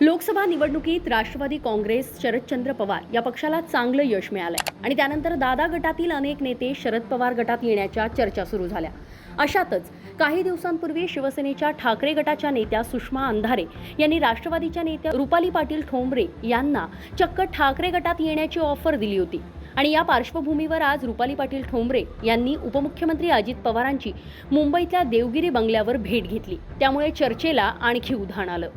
लोकसभा निवडणुकीत राष्ट्रवादी काँग्रेस शरदचंद्र पवार या पक्षाला चांगलं यश मिळालंय. आणि त्यानंतर दादा गटातील अनेक नेते शरद पवार गटात येण्याच्या चर्चा सुरू झाल्या. अशातच काही दिवसांपूर्वी शिवसेनेच्या ठाकरे गटाच्या नेत्या सुषमा अंधारे यांनी राष्ट्रवादीच्या नेत्या रुपाली पाटील ठोंबरे यांना चक्क ठाकरे गटात येण्याची ऑफर दिली होती. आणि या पार्श्वभूमीवर आज रुपाली पाटील ठोंबरे यांनी उपमुख्यमंत्री अजित पवारांची मुंबईतल्या देवगिरी बंगल्यावर भेट घेतली. त्यामुळे चर्चेला आणखी उधाण आलं.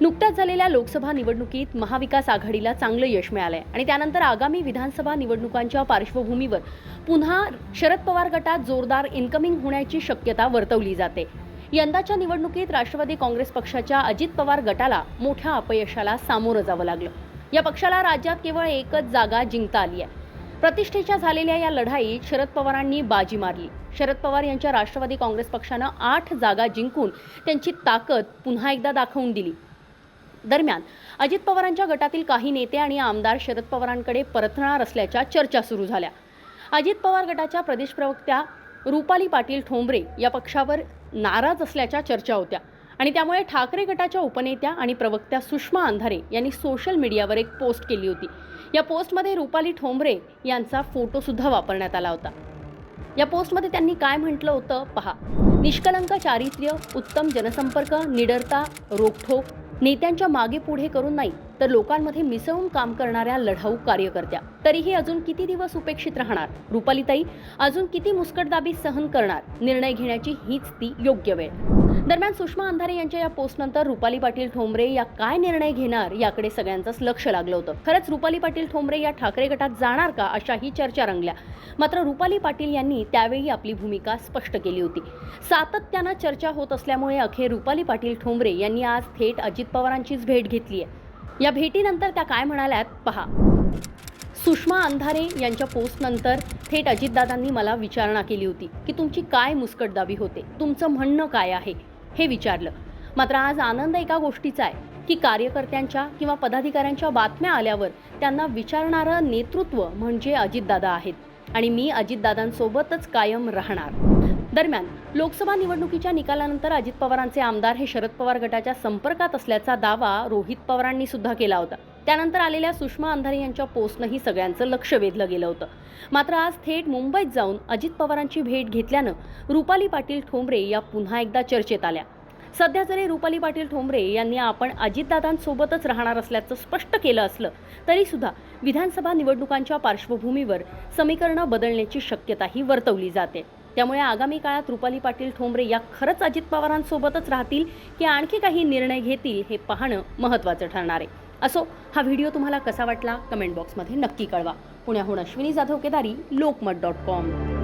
नुकत्याच झालेल्या लोकसभा निवडणुकीत महाविकास आघाडीला चांगलं यश मिळालंय. आणि त्यानंतर आगामी विधानसभा निवडणुकांच्या पार्श्वभूमीवर पुन्हा शरद पवार गटात जोरदार इन्कमिंग होण्याची शक्यता वर्तवली जाते. यंदाच्या निवडणुकीत राष्ट्रवादी काँग्रेस पक्षाच्या अजित पवार गटाला मोठ्या अपयशाला सामोरं जावं लागलं. या पक्षाला राज्यात केवळ एकच जागा जिंकता आली आहे. प्रतिष्ठेच्या झालेल्या या लढाईत शरद पवारांनी बाजी मारली. शरद पवार यांच्या राष्ट्रवादी काँग्रेस पक्षानं आठ जागा जिंकून त्यांची ताकद पुन्हा एकदा दाखवून दिली. दरम्यान अजित पवारांच्या गटातील काही नेते आणि आमदार शरद पवारांकडे परतणार असल्याच्या चर्चा सुरू झाल्या. अजित पवार गटाच्या प्रदेश प्रवक्त्या रुपाली पाटील ठोंबरे या पक्षावर नाराज असल्याच्या चर्चा होत्या आणि त्यामुळे ठाकरे गटाच्या उपनेत्या आणि प्रवक्त्या सुषमा अंधारे यांनी सोशल मीडियावर एक पोस्ट केली होती. या पोस्टमध्ये रुपाली ठोंबरे यांचा फोटोसुद्धा वापरण्यात आला होता. या पोस्टमध्ये त्यांनी काय म्हटलं होतं पहा. निष्कलंक चारित्र्य उत्तम जनसंपर्क निडरता रोखठोक नेत्यांच्या मागे पुढे करून नाही तर लोकांमध्ये मिसळून काम करणाऱ्या लढाऊ कार्यकर्त्या. तरीही अजून किती दिवस उपेक्षित राहणार? रुपालीताई अजून किती मुस्कटदाबी सहन करणार? निर्णय घेण्याची हीच ती योग्य वेळ. दरम्यान सुषमा अंधारे यांच्या या पोस्टनंतर रुपाली पाटील ठोंबरे या काय निर्णय घेणार याकडे सगळ्यांचंच लक्ष लागलं होतं. खरंच रुपाली पाटील ठोंबरे या ठाकरे गटात जाणार का अशाही चर्चा रंगल्या. मात्र रुपाली पाटील यांनी त्यावेळी आपली भूमिका स्पष्ट केली होती. सातत्यानं चर्चा होत असल्यामुळे अखेर रुपाली पाटील ठोंबरे यांनी आज थेट अजित पवारांचीच भेट घेतली आहे या भेटीनंतर त्या काय म्हणाल्यात पहा. सुषमा अंधारे यांच्या पोस्टनंतर थेट अजितदादांनी मला विचारणा केली होती की तुमची काय मुस्कटदाबी होते? तुमचं म्हणणं काय आहे? हे विचारलं. मात्र आज आनंद एका गोष्टीचा आहे की कार्यकर्त्यांच्या किंवा पदाधिकाऱ्यांच्या बातम्या आल्यावर त्यांना विचारणारं नेतृत्व म्हणजे अजितदादा आहेत आणि मी अजितदादांसोबतच कायम राहणार. दरम्यान लोकसभा निवडणुकीच्या निकालानंतर अजित पवारांचे आमदार हे शरद पवार गटाच्या संपर्कात असल्याचा दावा रोहित पवारांनी सुद्धा केला होता. त्यानंतर आलेल्या सुषमा अंधारे यांच्या पोस्टनंही सगळ्यांचं लक्ष वेधलं गेलं होतं. मात्र आज थेट मुंबईत जाऊन अजित पवारांची भेट घेतल्यानं रुपाली पाटील ठोंबरे या पुन्हा एकदा चर्चेत आल्या. सध्या जरी रुपाली पाटील ठोंबरे यांनी आपण अजितदादांसोबतच राहणार असल्याचं स्पष्ट केलं असलं तरीसुद्धा विधानसभा निवडणुकांच्या पार्श्वभूमीवर समीकरणं बदलण्याची शक्यताही वर्तवली जाते. त्यामुळे आगामी काळात रुपाली पाटील ठोंबरे या खरंच अजित पवारांसोबतच राहतील की आणखी काही निर्णय घेतील हे पाहणं महत्त्वाचं ठरणार आहे. असो हा व्हिडिओ तुम्हाला कसा वाटला? कमेंट बॉक्समध्ये नक्की कळवा. पुण्याहून अश्विनी जाधव केदारी लोकमत डॉट कॉम.